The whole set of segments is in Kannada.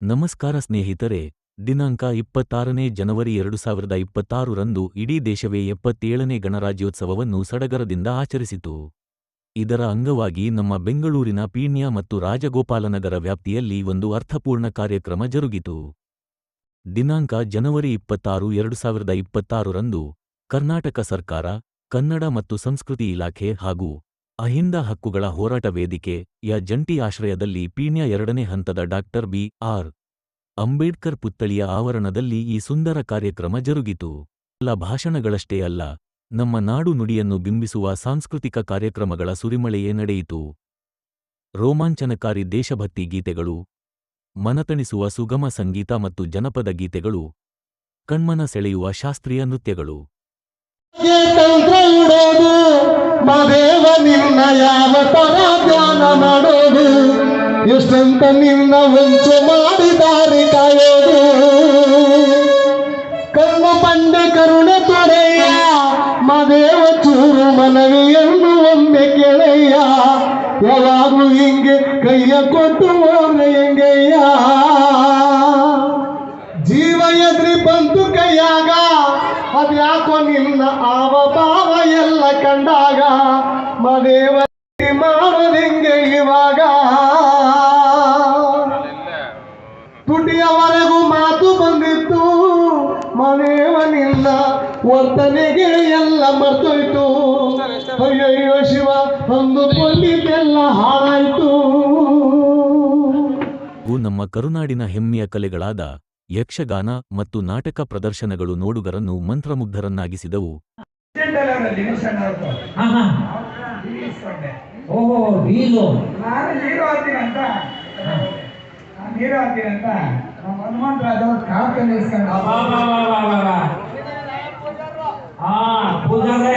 ನಮಸ್ಕಾರ ಸ್ನೇಹಿತರೆ, ದಿನಾಂಕ ಇಪ್ಪತ್ತಾರನೇ ಜನವರಿ ಎರಡು ಸಾವಿರದ ಇಪ್ಪತ್ತಾರು ರಂದು ಇಡೀ ದೇಶವೇ ಎಪ್ಪತ್ತೇಳನೇ ಗಣರಾಜ್ಯೋತ್ಸವವನ್ನು ಸಡಗರದಿಂದ ಆಚರಿಸಿತು. ಇದರ ಅಂಗವಾಗಿ ನಮ್ಮ ಬೆಂಗಳೂರಿನ ಪೀಣ್ಯ ಮತ್ತು ರಾಜಗೋಪಾಲನಗರ ವ್ಯಾಪ್ತಿಯಲ್ಲಿ ಒಂದು ಅರ್ಥಪೂರ್ಣ ಕಾರ್ಯಕ್ರಮ ಜರುಗಿತು. ದಿನಾಂಕ ಜನವರಿ ಇಪ್ಪತ್ತಾರು ಎರಡು ಸಾವಿರದ ಇಪ್ಪತ್ತಾರು ರಂದು ಕರ್ನಾಟಕ ಸರ್ಕಾರ, ಕನ್ನಡ ಮತ್ತು ಸಂಸ್ಕೃತಿ ಇಲಾಖೆ ಹಾಗೂ ಅಹಿಂದ ಹಕ್ಕುಗಳ ಹೋರಾಟ ವೇದಿಕೆ ಯ ಜಂಟಿ ಆಶ್ರಯದಲ್ಲಿ ಪೀಣ್ಯ ಎರಡನೇ ಹಂತದ ಡಾಕ್ಟರ್ ಬಿ. ಆರ್. ಅಂಬೇಡ್ಕರ್ ಪುತ್ಥಳಿಯ ಆವರಣದಲ್ಲಿ ಈ ಸುಂದರ ಕಾರ್ಯಕ್ರಮ ಜರುಗಿತು. ಎಲ್ಲ ಭಾಷಣಗಳಷ್ಟೇ ಅಲ್ಲ, ನಮ್ಮ ನಾಡು ನುಡಿಯನ್ನು ಬಿಂಬಿಸುವ ಸಾಂಸ್ಕೃತಿಕ ಕಾರ್ಯಕ್ರಮಗಳ ಸುರಿಮಳೆಯೇ ನಡೆಯಿತು. ರೋಮಾಂಚನಕಾರಿ ದೇಶಭಕ್ತಿ ಗೀತೆಗಳು, ಮನತಣಿಸುವ ಸುಗಮ ಸಂಗೀತ ಮತ್ತು ಜನಪದ ಗೀತೆಗಳು, ಕಣ್ಮನ ಸೆಳೆಯುವ ಶಾಸ್ತ್ರೀಯ ನೃತ್ಯಗಳು. ಯಾವ ತರ ಧ್ಯಾನ ಮಾಡೋದು? ಎಷ್ಟಂತ ನಿನ್ನ ವಂಚ ಮಾಡಿ ದಾರಿ ಕಾಯೋದು? ಕಣ್ಣು ಬಂಡೆ ಕರುಣೆ ತೊಡೆಯ ಮದೇವ ಚೂರು ಮನವಿಯನ್ನು ಒಮ್ಮೆ ಕೆಳೆಯ, ಯಾವಾಗಲೂ ಹಿಂಗೆ ಕೈಯ ಕೊಟ್ಟು ಹೋದ್ರೆ ಹೆಂಗಯ್ಯ ಜೀವ ಎದ್ರಿ ಬಂತು ಕೈಯಾಗ, ಅದ್ಯಾಕೋ ನಿನ್ನ ಆವ ಕಂಡಾಗ ಮದೇವ ಮಾಡೋದಿಂಗೆ ಇವಾಗ. ತುಟಿಯವರೆಗೂ ಮಾತು ಬಂದಿತ್ತು ಮನೆಯವನಿಲ್ಲ ವರ್ತನೆಗೆ ಎಲ್ಲ ಮರ್ತೋಯ್ತು. ಅಯ್ಯಯ್ಯೋ ಶಿವ ಒಂದು ಕೊಲ್ಲಿದ್ದೆಲ್ಲ ಹಾಳಾಯ್ತು. ನಮ್ಮ ಕರುನಾಡಿನ ಹೆಮ್ಮೆಯ ಕಲೆಗಳಾದ ಯಕ್ಷಗಾನ ಮತ್ತು ನಾಟಕ ಪ್ರದರ್ಶನಗಳು ನೋಡುಗರನ್ನು ಮಂತ್ರಮುಗ್ಧರನ್ನಾಗಿಸಿದವು. ಹಾ ಓಹೋ ನಾನು ಹೀರೋ ನಾನು ನಮ್ಮ ಹನುಮಂತರಾಜ್ ಅವ್ರು ಕಾಲ್ಕೊಂಡು ಇಸ್ಕೊಂಡು ಹಾ ಪೂಜಾರೆ.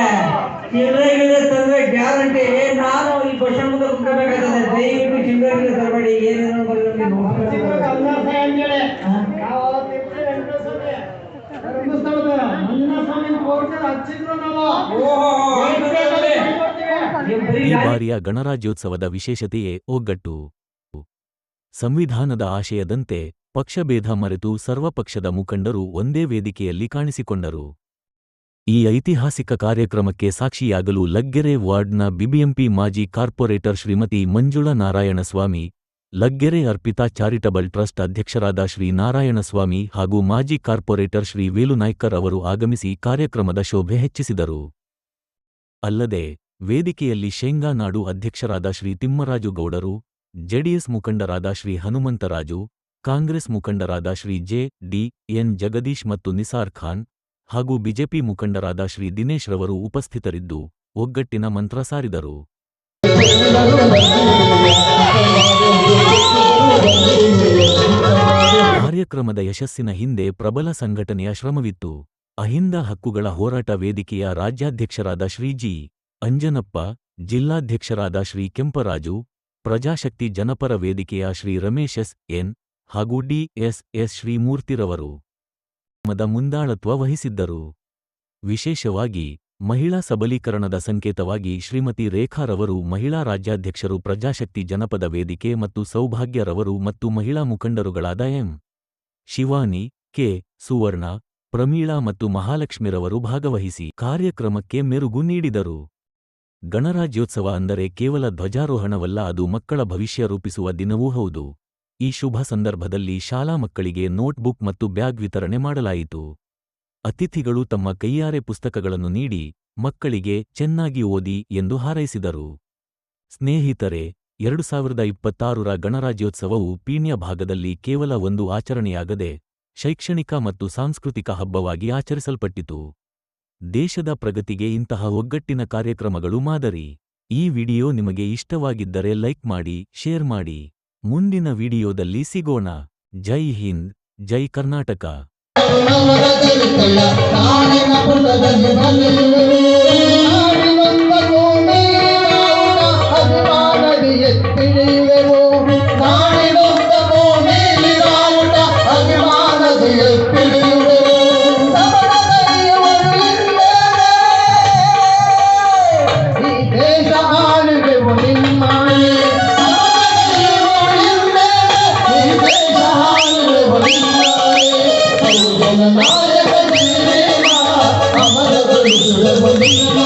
ಚಿಲ್ಲರೆ ಗಿಲ್ಲರೆ ತಂದ್ರೆ ಗ್ಯಾರಂಟಿ. ನಾನು ಈ ಕ್ವಶನ್ ಮುಂದೆ ಕುತ್ಕೋಬೇಕಾಗ್ತದೆ ದಯವಿಟ್ಟು ತರಬೇಡಿ. ಏನೇನೋ ಬರೋದು ಈ ಬಾರಿಯ ಗಣರಾಜ್ಯೋತ್ಸವದ ವಿಶೇಷತೆಯೇ ಒಗ್ಗಟ್ಟು. ಸಂವಿಧಾನದ ಆಶಯದಂತೆ ಪಕ್ಷಭೇದ ಮರೆತು ಸರ್ವಪಕ್ಷದ ಮುಖಂಡರು ಒಂದೇ ವೇದಿಕೆಯಲ್ಲಿ ಕಾಣಿಸಿಕೊಂಡರು. ಈ ಐತಿಹಾಸಿಕ ಕಾರ್ಯಕ್ರಮಕ್ಕೆ ಸಾಕ್ಷಿಯಾಗಲು ಲಗ್ಗೆರೆ ವಾರ್ಡ್ನ ಬಿಬಿಎಂಪಿ ಮಾಜಿ corporator Shrimati Manjula Narayanaswamy Laggere Arpita charitable trust ಅಧ್ಯಕ್ಷರಾದ ಶ್ರೀ ನಾರಾಯಣಸ್ವಾಮಿ ಹಾಗೂ ಮಾಜಿ ಕಾರ್ಪೊರೇಟರ್ ಶ್ರೀ ವೇಲುನಾಯ್ಕರ್ ಅವರು ಆಗಮಿಸಿ ಕಾರ್ಯಕ್ರಮದ ಶೋಭೆ ಹೆಚ್ಚಿಸಿದರು. ಅಲ್ಲದೆ, ವೇದಿಕೆಯಲ್ಲಿ ಶೇಂಗಾನಾಡು ಅಧ್ಯಕ್ಷರಾದ ಶ್ರೀ ತಿಮ್ಮರಾಜು ಗೌಡರು, ಜೆಡಿಎಸ್ ಮುಖಂಡರಾದ ಶ್ರೀ ಹನುಮಂತರಾಜು, ಕಾಂಗ್ರೆಸ್ ಮುಖಂಡರಾದ Shri J, D, N Jagadish ಮತ್ತು ನಿಸಾರ್ ಖಾನ್ ಹಾಗೂ ಬಿಜೆಪಿ ಮುಖಂಡರಾದ ಶ್ರೀ ದಿನೇಶ್ ರವರು ಉಪಸ್ಥಿತರಿದ್ದು, ಒಗ್ಗಟ್ಟಿನ ಮಂತ್ರ ಸಾರಿದರು. ಕಾರ್ಯಕ್ರಮದ ಯಶಸ್ಸಿನ ಹಿಂದೆ ಪ್ರಬಲ ಸಂಘಟನೆಯ ಶ್ರಮವಿತ್ತು. ಅಹಿಂದ ಹಕ್ಕುಗಳ ಹೋರಾಟ ವೇದಿಕೆಯ ರಾಜ್ಯಾಧ್ಯಕ್ಷರಾದ ಶ್ರೀ ಜಿ. ಅಂಜನಪ್ಪ, ಜಿಲ್ಲಾಧ್ಯಕ್ಷರಾದ ಶ್ರೀ ಕೆಂಪರಾಜು, ಪ್ರಜಾಶಕ್ತಿ ಜನಪರ ವೇದಿಕೆಯ ಶ್ರೀ ರಮೇಶ್ ಎಸ್. ಎನ್. ಹಾಗೂ ಡಿ. ಎಸ್. ಶ್ರೀಮೂರ್ತಿರವರು. ಮದ ಮುಂದಾಳತ್ವ ವಹಿಸಿದ್ದರು. ವಿಶೇಷವಾಗಿ ಮಹಿಳಾ ಸಬಲೀಕರಣದ ಸಂಕೇತವಾಗಿ ಶ್ರೀಮತಿ ರೇಖಾರವರು ಮಹಿಳಾ ರಾಜ್ಯಾಧ್ಯಕ್ಷರು ಪ್ರಜಾಶಕ್ತಿ ಜನಪದ ವೇದಿಕೆ ಮತ್ತು ಸೌಭಾಗ್ಯರವರು ಮತ್ತು ಮಹಿಳಾ ಮುಖಂಡರುಗಳಾದ ಎಂ. ಶಿವಾನಿ, ಕೆ. ಸುವರ್ಣ, ಪ್ರಮೀಳಾ ಮತ್ತು ಮಹಾಲಕ್ಷ್ಮಿರವರು ಭಾಗವಹಿಸಿ ಕಾರ್ಯಕ್ರಮಕ್ಕೆ ಮೆರುಗು ನೀಡಿದರು. ಗಣರಾಜ್ಯೋತ್ಸವ ಅಂದರೆ ಕೇವಲ ಧ್ವಜಾರೋಹಣವಲ್ಲ, ಅದು ಮಕ್ಕಳ ಭವಿಷ್ಯ ರೂಪಿಸುವ ದಿನವೂ ಹೌದು. ಈ ಶುಭ ಸಂದರ್ಭದಲ್ಲಿ ಶಾಲಾ ಮಕ್ಕಳಿಗೆ ನೋಟ್ಬುಕ್ ಮತ್ತು ಬ್ಯಾಗ್ ವಿತರಣೆ ಮಾಡಲಾಯಿತು. ಅತಿಥಿಗಳು ತಮ್ಮ ಕೈಯಾರೆ ಪುಸ್ತಕಗಳನ್ನು ನೀಡಿ ಮಕ್ಕಳಿಗೆ ಚೆನ್ನಾಗಿ ಓದಿ ಎಂದು ಹಾರೈಸಿದರು. ಸ್ನೇಹಿತರೆ, ಎರಡು ಸಾವಿರದ ಇಪ್ಪತ್ತಾರರ ಗಣರಾಜ್ಯೋತ್ಸವವು ಪೀಣ್ಯ ಭಾಗದಲ್ಲಿ ಕೇವಲ ಒಂದು ಆಚರಣೆಯಾಗದೆ ಶೈಕ್ಷಣಿಕ ಮತ್ತು ಸಾಂಸ್ಕೃತಿಕ ಹಬ್ಬವಾಗಿ ಆಚರಿಸಲ್ಪಟ್ಟಿತು. ದೇಶದ ಪ್ರಗತಿಗೆ ಇಂತಹ ಒಗ್ಗಟ್ಟಿನ ಕಾರ್ಯಕ್ರಮಗಳು ಮಾದರಿ. ಈ ವಿಡಿಯೋ ನಿಮಗೆ ಇಷ್ಟವಾಗಿದ್ದರೆ ಲೈಕ್ ಮಾಡಿ, ಶೇರ್ ಮಾಡಿ. ಮುಂದಿನ ವಿಡಿಯೋದಲ್ಲಿ ಸಿಗೋಣ. ಜೈ ಹಿಂದ್, ಜೈ ಕರ್ನಾಟಕ. ನಮ್ಮರ ಚರಿತ್ರೆಯ ನಾಡಿನ ಪುಟದಲ್ಲಿ ಬರೆಯುವೆ नायक जी अमर